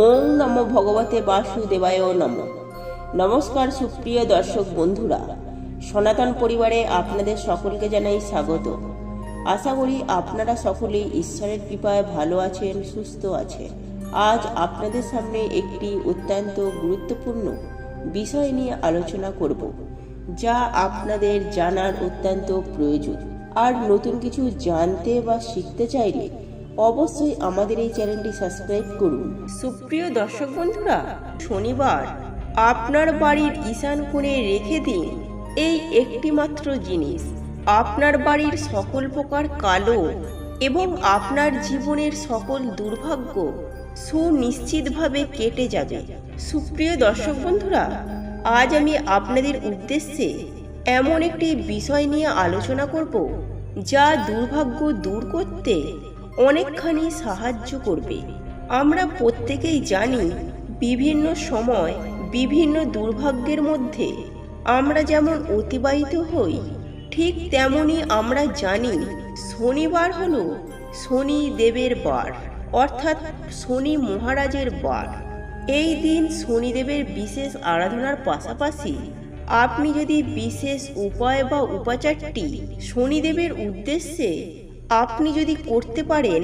ওম নম ভগবতে বাসুদেবায় নম। নমস্কার সুপ্রিয় দর্শক বন্ধুরা। সনাতন পরিবারে আপনাদের সকলকে জানাই স্বাগত। আশা করি আপনারা সকলেই ঈশ্বরের কৃপায় ভালো আছেন, সুস্থ আছেন। আজ আপনাদের সামনে একটি অত্যন্ত গুরুত্বপূর্ণ বিষয় নিয়ে আলোচনা করব, যা আপনাদের জানার অত্যন্ত প্রয়োজন। আর নতুন কিছু জানতে বা শিখতে চাইলে অবশ্যই আমাদের এই চ্যানেলটি সাবস্ক্রাইব করুন। সুপ্রিয় দর্শক বন্ধুরা, শনিবার আপনার বাড়ির ঈশান কোণে রেখে দিন এই একটিমাত্র জিনিস। আপনার বাড়ির সকল প্রকার কালো এবং আপনার জীবনের সকল দুর্ভাগ্য সুনিশ্চিতভাবে কেটে যাবে। সুপ্রিয় দর্শক বন্ধুরা, আজ আমি আপনাদের উদ্দেশ্যে এমন একটি বিষয় নিয়ে আলোচনা করব, যা দুর্ভাগ্য দূর করতে অনেকখানি সাহায্য করবে। আমরা প্রত্যেকেই জানি, বিভিন্ন সময় বিভিন্ন দুর্ভাগ্যের মধ্যে আমরা যেমন অতিবাহিত হই, ঠিক তেমনি আমরা জানি শনিবার হল শনি দেবের বার, অর্থাৎ শনি মহারাজের বার। এই দিন শনিদেবের বিশেষ আরাধনার পাশাপাশি আপনি যদি বিশেষ উপায় বা উপাচারটি শনিদেবের উদ্দেশ্যে আপনি যদি করতে পারেন,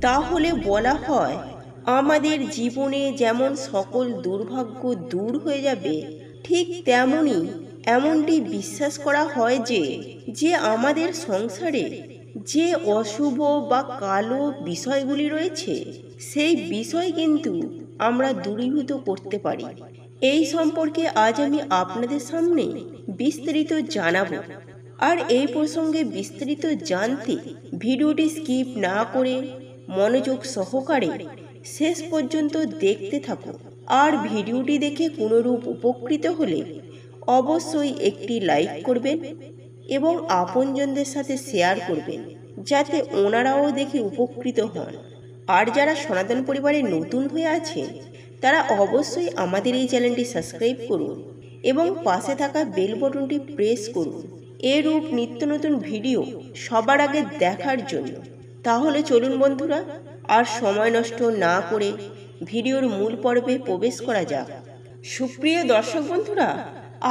তাহলে বলা হয় আমাদের জীবনে যেমন সকল দুর্ভাগ্য দূর হয়ে যাবে, ঠিক তেমনই এমনটি বিশ্বাস করা হয় যে যে আমাদের সংসারে যে অশুভ বা কালো বিষয়গুলি রয়েছে, সেই বিষয় কিন্তু আমরা দূরীভূত করতে পারি। এই সম্পর্কে আজ আমি আপনাদের সামনে বিস্তারিত জানাব। আর এই প্রসঙ্গে বিস্তারিত জানতে ভিডিওটি স্কিপ না করে মনোযোগ সহকারে শেষ পর্যন্ত দেখতে থাকুন। আর ভিডিওটি দেখে কোনোরূপ উপকৃত হলে অবশ্যই একটি লাইক করবেন এবং আপনজনদের সাথে শেয়ার করবেন, যাতে ওনারাও দেখে উপকৃত হন। আর যারা সনাতন পরিবারে নতুন হয়ে আছেন, তারা অবশ্যই আমাদের এই চ্যানেলটি সাবস্ক্রাইব করুন এবং পাশে থাকা বেল বটনটি প্রেস করুন। এরূপ নিত্য নতুন ভিডিও সবার আগে দেখার জন্য। তাহলে চলুন বন্ধুরা, আর সময় নষ্ট না করে ভিডিওর মূল পর্বে প্রবেশ করা যাক। সুপ্রিয় দর্শক বন্ধুরা,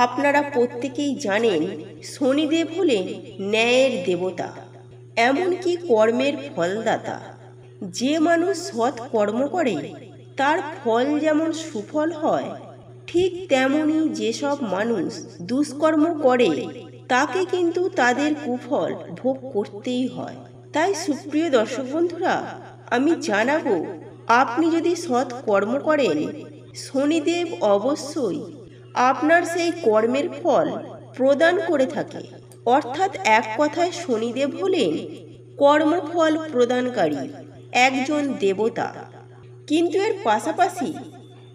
আপনারা প্রত্যেকেই জানেন শনিদেব হলেন ন্যায়ের দেবতা, এমনকি কর্মের ফলদাতা। যে মানুষ সৎ কর্ম করে, তার ফল যেমন সুফল হয়, ঠিক তেমনই যেসব মানুষ দুষ্কর্ম করে তাকে কিন্তু তাদের কুফল ভোগ করতেই হয়। তাই সুপ্রিয় দর্শক বন্ধুরা, আমি জানাব, আপনি যদি সৎ কর্ম করেন, শনিদেব অবশ্যই আপনার সেই কর্মের ফল প্রদান করে থাকে। অর্থাৎ এক কথায় শনিদেব হলেন কর্মফল প্রদানকারী, একজন দেবতা। কিন্তু এর পাশাপাশি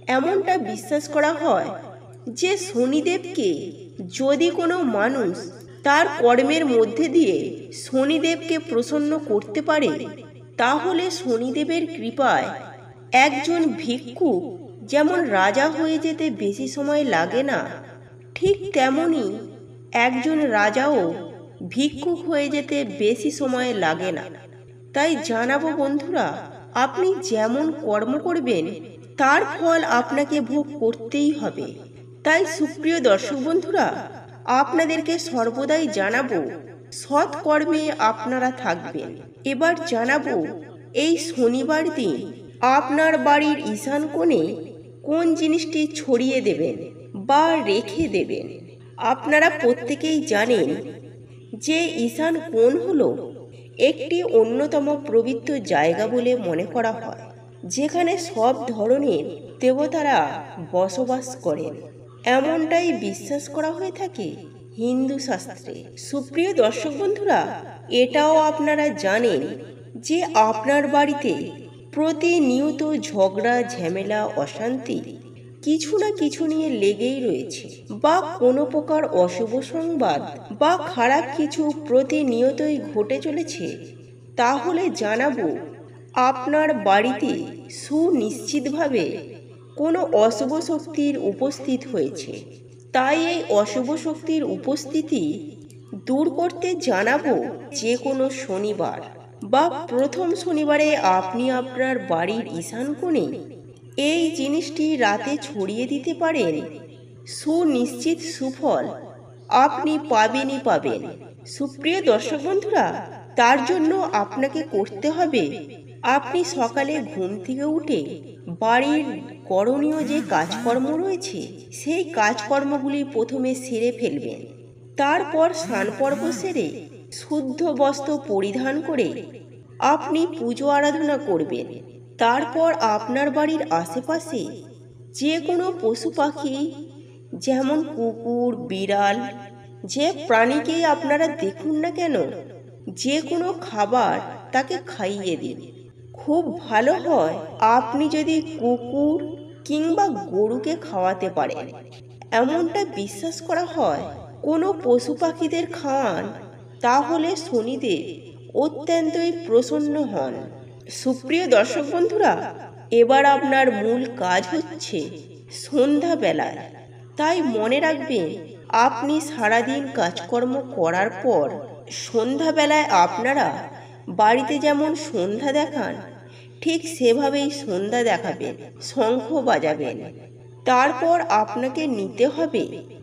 এমনটা বিশ্বাস করা হয় যে শনিদেবকে যদি কোনো মানুষ তার কর্মের মধ্যে দিয়ে শনিদেবকে প্রসন্ন করতে পারে, তাহলে শনিদেবের কৃপায় একজন ভিক্ষু যেমন রাজা হয়ে যেতে বেশি সময় লাগে না, ঠিক তেমনি একজন রাজাও ভিক্ষুক হয়ে যেতে বেশি সময় লাগে না। তাই জানাব বন্ধুরা, আপনি যেমন কর্ম করবেন, তার ফল আপনাকে ভোগ করতেই হবে। তাই সুপ্রিয় দর্শক বন্ধুরা, আপনাদেরকে সর্বদাই জানাব সৎ কর্মে আপনারা থাকবেন। এবার জানাব, এই শনিবার দিন আপনার বাড়ির ঈশান কোণে কোন জিনিসটি ছড়িয়ে দেবেন বা রেখে দেবেন? আপনারা প্রত্যেকেই জানেন যে ঈশান কোণ হলো একটি অন্যতম পবিত্র জায়গা বলে মনে করা হয়, যেখানে সব ধরনের দেবতারা বসবাস করেন। এমনটাই বিশ্বাস করা হয়ে থাকে হিন্দু শাস্ত্রে। সুপ্রিয় দর্শক বন্ধুরা, এটাও আপনারা জানেন যে আপনার বাড়িতে প্রতিনিয়ত ঝগড়া, ঝামেলা, অশান্তি কিছু না কিছু নিয়ে লেগেই রয়েছে বা কোনো প্রকার অশুভ সংবাদ বা খারাপ কিছু প্রতিনিয়তই ঘটে চলেছে, তাহলে জানাব আপনার বাড়িতে সুনিশ্চিতভাবে কোনো অশুভ শক্তির উপস্থিত হয়েছে। তাই এই অশুভ শক্তির উপস্থিতি দূর করতে জানাব যে কোনো শনিবার বা প্রথম শনিবারে আপনি আপনার বাড়ির ঈশান কোণে এই জিনিসটি রাতে ছড়িয়ে দিতে পারেন। সুনিশ্চিত সুফল আপনি পাবেনই পাবেন। সুপ্রিয় দর্শক বন্ধুরা, তার জন্য আপনাকে করতে হবে, আপনি সকালে ঘুম থেকে উঠে বাড়ির করণীয় যে কাজকর্ম রয়েছে, সেই কাজকর্মগুলি প্রথমে সেরে ফেলবেন। তারপর স্নান পর্ব সেরে শুদ্ধ বস্ত্র পরিধান করে আপনি পুজো আরাধনা করবেন। তারপর আপনার বাড়ির আশেপাশে যে কোনো পশু পাখি, যেমন কুকুর, বিড়াল, যে প্রাণীকেই আপনারা দেখুন না কেন যে কোনো খাবার তাকে খাইয়ে দিন। খুব ভালো হয়, আপনি যদি কুকুর কিংবা গরুকে খাওয়াতে পারেন এমনটা বিশ্বাস করা হয়, কোনো পশু পাখিদের খাওয়ান তাহলে শনিদেব অত্যন্তই প্রসন্ন হন। সুপ্রিয় দর্শক বন্ধুরা, এবার আপনার মূল কাজ হচ্ছে সন্ধ্যাবেলায়। তাই মনে রাখবেন, আপনি সারাদিন কাজকর্ম করার পর সন্ধ্যাবেলায় আপনারা বাড়িতে যেমন সন্ধ্যা দেখান ঠিক সেভাবেই সন্ধ্যা দেখাবেন শঙ্খ বাজাবেন। তারপর আপনাকে নিতে হবে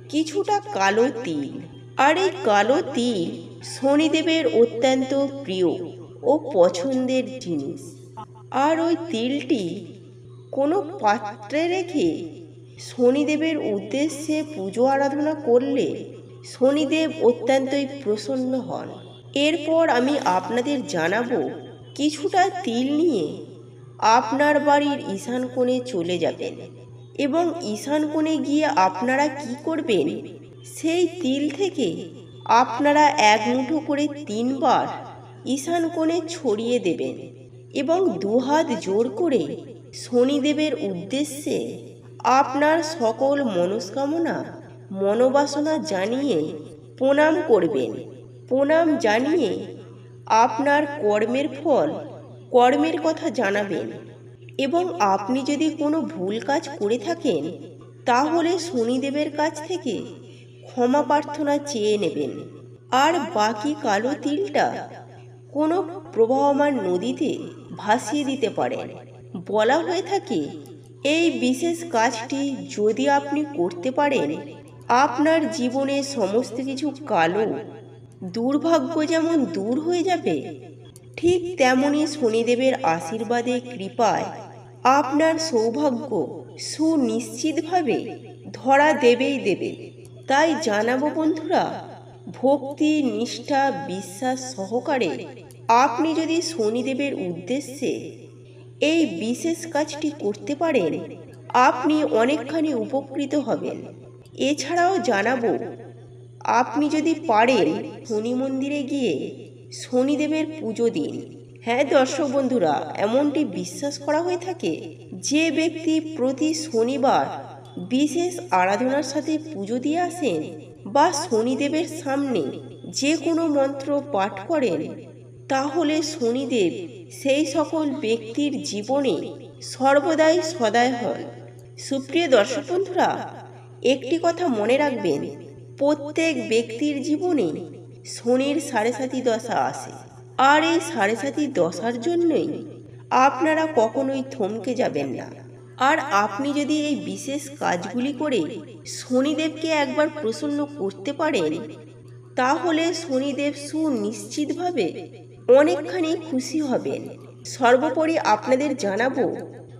কিছুটা কালো তিল। আর এই কালো তিল শনিদেবের অত্যন্ত প্রিয় ও পছন্দের জিনিস। আর ওই তিলটি কোনো পাত্রে রেখে শনিদেবের উদ্দেশ্যে পুজো আরাধনা করলে শনিদেব অত্যন্তই প্রসন্ন হন। এরপর আমি আপনাদের জানাব কিছুটা তিল নিয়ে আপনার বাড়ির ঈশান কোণে চলে যাবেন। এবং ঈশান কোণে গিয়ে আপনারা কি করবেন? সেই তিল থেকে আপনারা এক মুঠো করে তিনবার ঈশান কোণে ছড়িয়ে দেবেন এবং দুহাত জোর করে শনিদেবের উদ্দেশ্যে আপনার সকল মনস্কামনা, মনোবাসনা জানিয়ে প্রণাম করবেন। প্রণাম জানিয়ে আপনার কর্মের ফল কর্মের কথা জানাবেন। এবং আপনি যদি কোনো ভুল কাজ করে থাকেন, তাহলে শনিদেবের কাছ থেকে ক্ষমা প্রার্থনা চেয়ে নেবেন। আর বাকি কালো তিলটা কোনো প্রবাহমান নদীতে ভাসিয়ে দিতে পারেন। বলা হয়ে থাকে, এই বিশেষ কাজটি যদি আপনি করতে পারেন, আপনার জীবনে সমস্ত কিছু কালো, দুর্ভাগ্য যেমন দূর হয়ে যাবে ঠিক তেমনি শনিদেবের আশীর্বাদে কৃপায় আপনার সৌভাগ্য সুনিশ্চিতভাবে ধরা দেবেই দেবে। তাই জানাব বন্ধুরা, ভক্তি, নিষ্ঠা, বিশ্বাস সহকারে আপনি যদি শনিদেবের উদ্দেশ্যে এই বিশেষ কাজটি করতে পারেন, আপনি অনেকখানি উপকৃত হবেন। এছাড়াও জানাব, আপনি যদি পারেন, শনি মন্দিরে গিয়ে শনিদেবের পুজো দিন। হ্যাঁ দর্শক বন্ধুরা, এমনটি বিশ্বাস করা হয়ে থাকে যে ব্যক্তি প্রতি শনিবার বিশেষ আরাধনার সাথে পুজো দিয়ে আসেন বা শনিদেবের সামনে যে কোনো মন্ত্র পাঠ করেন, তাহলে শনিদেব সেই সকল ব্যক্তির জীবনে সর্বদাই সদায় হন। সুপ্রিয় দর্শক বন্ধুরা, একটি কথা মনে রাখবেন, প্রত্যেক ব্যক্তির জীবনে শনির সাড়ে সাতি দশা আসে। আর এই সাড়ে সাতি দশার জন্যই আপনারা কখনোই থমকে যাবেন না। আর আপনি যদি এই বিশেষ কাজগুলি করে শনিদেবকে একবার প্রসন্ন করতে পারেন, তাহলে শনিদেব সুনিশ্চিতভাবে অনেকখানি খুশি হবেন। সর্বোপরি আপনাদের জানাব,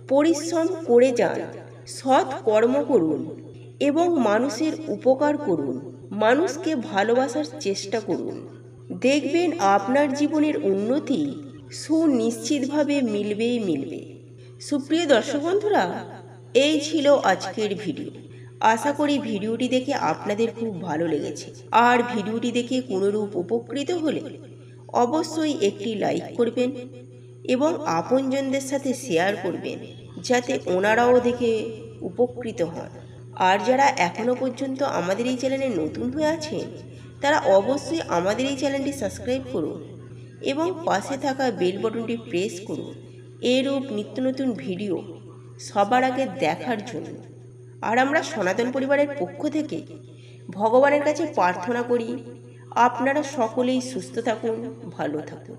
পরিশ্রম করে যান, সৎ কর্ম করুন এবং মানুষের উপকার করুন। মানুষকে ভালোবাসার চেষ্টা করুন। দেখবেন আপনার জীবনের উন্নতি সুনিশ্চিতভাবে মিলবেই মিলবে। সুপ্রিয় দর্শক বন্ধুরা, এই ছিল আজকের ভিডিও। আশা করি ভিডিওটি দেখে আপনাদের খুব ভালো লেগেছে। আর ভিডিওটি দেখে কোনোরূপ উপকৃত হলে অবশ্যই একটি লাইক করবেন এবং আপনজনদের সাথে শেয়ার করবেন, যাতে ওনারাও দেখে উপকৃত হন। আর যারা এখনও পর্যন্ত আমাদের এই চ্যানেলে নতুন হয়ে আছেন, তারা অবশ্যই আমাদের এই চ্যানেলটি সাবস্ক্রাইব করুন এবং পাশে থাকা বেল বটনটি প্রেস করুন। এরূপ নিত্য নতুন ভিডিও সবার আগে দেখার জন্য। আর আমরা সনাতন পরিবারের পক্ষ থেকে ভগবানের কাছে প্রার্থনা করি, আপনারা সকলেই সুস্থ থাকুন, ভালো থাকুন।